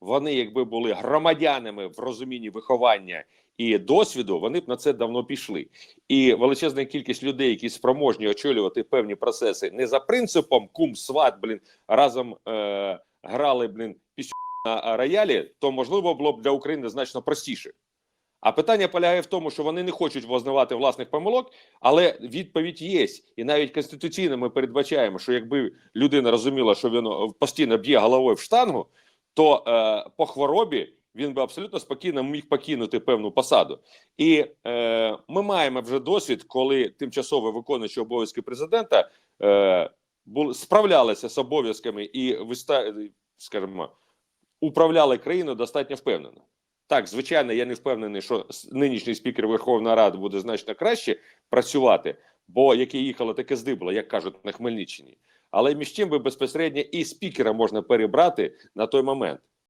вони, якби були громадянами в розумінні виховання і досвіду, вони б на це давно пішли. І величезна кількість людей, які спроможні очолювати певні процеси, не за принципом кум сват, блін, разом е, грали блін пісню на роялі, то можливо було б для України значно простіше. А питання полягає в тому, що вони не хочуть визнавати власних помилок, але відповідь є. І навіть конституційно ми передбачаємо, що якби людина розуміла, що він е, постійно б'є головою в штангу, то е, по хворобі він би абсолютно спокійно міг покинути певну посаду. І е, ми маємо вже досвід, коли тимчасово виконуючи обов'язки президента е, були справлялися з обов'язками і скажімо, управляли країною достатньо впевнено. Так, звичайно, я не впевнений, що нинішній спікер Верховної Ради буде значно краще працювати, бо яке їхало, таке здибло, як кажуть на Хмельниччині. Але між чим би безпосередньо і спікера можна перебрати на той момент.